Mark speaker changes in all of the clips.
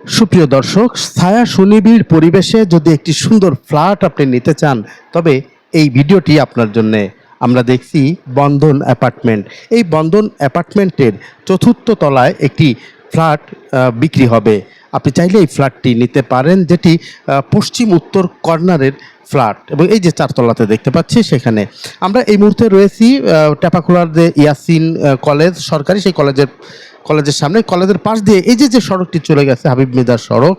Speaker 1: সুপ্রিয় দর্শক, ছায়া সুনিবিড় পরিবেশে যদি একটি সুন্দর ফ্ল্যাট আপনি নিতে চান, তবে এই ভিডিওটি আপনার জন্য। আমরা দেখছি বন্ধন অ্যাপার্টমেন্ট। এই বন্ধন অ্যাপার্টমেন্টের চতুর্থ তলায় একটি ফ্ল্যাট বিক্রি হবে। আপনি চাইলে এই ফ্ল্যাটটি নিতে পারেন যেটি পশ্চিম উত্তর কর্নারের ফ্ল্যাট এবং এই যে চারতলাতে দেখতে পাচ্ছি সেখানে। আমরা এই মুহূর্তে রয়েছি আহ, টেপাখোলার যে ইয়াসিন কলেজ সরকারি সেই কলেজের কলেজের সামনে। কলেজের পাশ দিয়ে এই যে যে সড়কটি চলে গেছে হাবিব মিদার সড়ক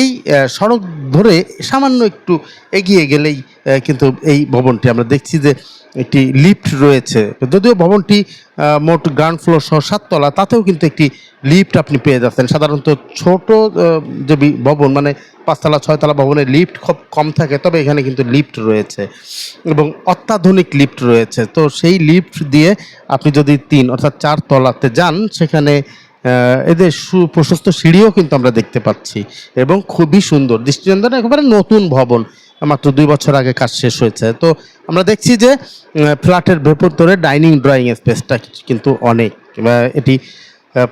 Speaker 1: এই সড়ক ধরে সামান্য একটু এগিয়ে গেলেই কিন্তু এই ভবনটি আমরা দেখছি যে একটি লিফট রয়েছে। যদিও ভবনটি মোট গ্রাউন্ড ফ্লোর সহ সাততলা, তাতেও কিন্তু একটি লিফট আপনি পেয়ে যাচ্ছেন। সাধারণত ছোট যে ভবন মানে পাঁচতলা, ছয়তলা ভবনের লিফট খুব কম থাকে, তবে এখানে কিন্তু লিফট রয়েছে এবং অত্যাধুনিক লিফট রয়েছে। তো সেই লিফট দিয়ে আপনি যদি তিন অর্থাৎ চার তলাতে যান, সেখানে এদের সুপ্রশস্ত সিঁড়িও কিন্তু আমরা দেখতে পাচ্ছি এবং খুবই সুন্দর। দৃষ্টিনন্দন একেবারে নতুন ভবন। মাত্র দুই বছর আগে কাজ শেষ হয়েছে। তো আমরা দেখছি যে ফ্ল্যাটের ফ্ল্যাটের ভেতরে ডাইনিং ড্রয়িং স্পেসটা কিন্তু অনেক। এটি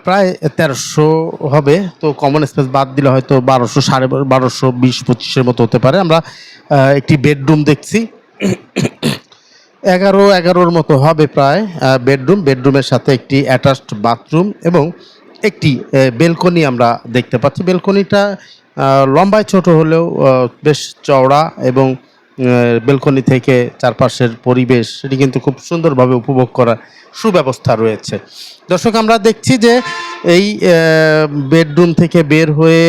Speaker 1: প্রায় তেরোশো হবে। তো কমন স্পেস বাদ দিলে হয়তো বারোশো, সাড়ে বারোশো, বিশ, পঁচিশের মতো হতে পারে। আমরা একটি বেডরুম দেখছি। এগারো, এগারোর মতো হবে প্রায় বেডরুম। বেডরুমের সাথে একটি অ্যাটাচড বাথরুম এবং একটি বেলকনি আমরা দেখতে পাচ্ছি। বেলকনিটা লম্বায় ছোট হলেও বেশ চওড়া এবং বেলকনি থেকে চারপাশের পরিবেশ সেটি কিন্তু খুব সুন্দরভাবে উপভোগ করার সুব্যবস্থা রয়েছে। দর্শক, আমরা দেখছি যে এই বেডরুম থেকে বের হয়ে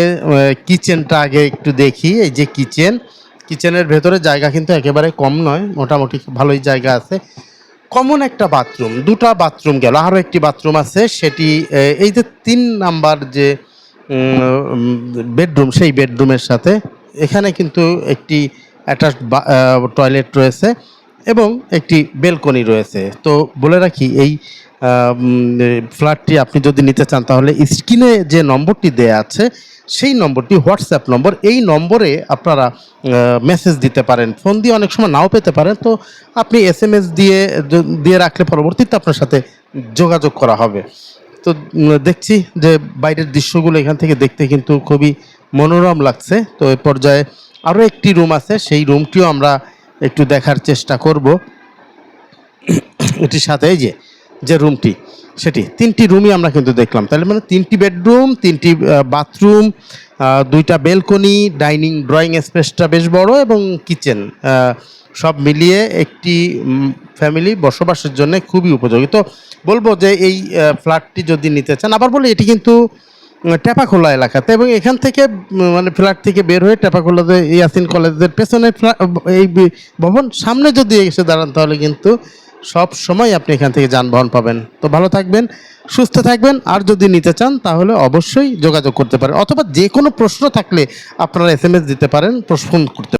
Speaker 1: কিচেনটা আগে একটু দেখি। এই যে কিচেন, কিচেনের ভেতরে জায়গা কিন্তু একেবারে কম নয়, মোটামুটি ভালোই জায়গা আছে। কমন একটা বাথরুম, দুটা বাথরুম গেল, আরও একটি বাথরুম আছে, সেটি এই যে তিন নাম্বার যে বেডরুম, সেই বেডরুমের সাথে। এখানে কিন্তু একটি অ্যাটাচ টয়লেট রয়েছে এবং একটি বেলকনি রয়েছে। তো বলে রাখি, এই ফ্ল্যাটটি আপনি যদি নিতে চান, তাহলে স্ক্রিনে যে নম্বরটি দেয়া আছে, সেই নম্বরটি হোয়াটসঅ্যাপ নম্বর। এই নম্বরে আপনারা মেসেজ দিতে পারেন। ফোন দিয়ে অনেক সময় নাও পেতে পারেন। তো আপনি এস এম এস দিয়ে দিয়ে রাখলে পরবর্তীতে আপনার সাথে যোগাযোগ করা হবে। তো দেখছি যে বাইরের দৃশ্যগুলো এখান থেকে দেখতে কিন্তু খুবই মনোরম লাগছে। তো এ পর্যায়ে আরও একটি রুম আছে, সেই রুমটিও আমরা একটু দেখার চেষ্টা করব। এটির সাথে যে যে রুমটি, সেটি তিনটি রুমই আমরা কিন্তু দেখলাম। তাহলে মানে তিনটি বেডরুম, তিনটি বাথরুম দুইটা বেলকনি, ডাইনিং, ড্রয়িং স্পেসটা বেশ বড় এবং কিচেন সব মিলিয়ে একটি ফ্যামিলি বসবাসের জন্য খুবই উপযোগী। তো বলব যে এই ফ্ল্যাটটি যদি নিতে চান, আবার বলি এটি কিন্তু টেপাখোলা এলাকাতে এবং এখান থেকে মানে ফ্ল্যাট থেকে বের হয়ে টেপাখোলাতে, ইয়াসিন কলেজের পেছনে এই ভবন সামনে যদি এসে দাঁড়ান, তাহলে কিন্তু সব সময় আপনি এখান থেকে যানবাহন পাবেন। তো ভালো থাকবেন, সুস্থ থাকবেন, আর যদি নিতে চান, তাহলে অবশ্যই যোগাযোগ করতে পারেন। অথবা যে কোনো প্রশ্ন থাকলে আপনারা এস দিতে পারেন, প্রশ্ন করতে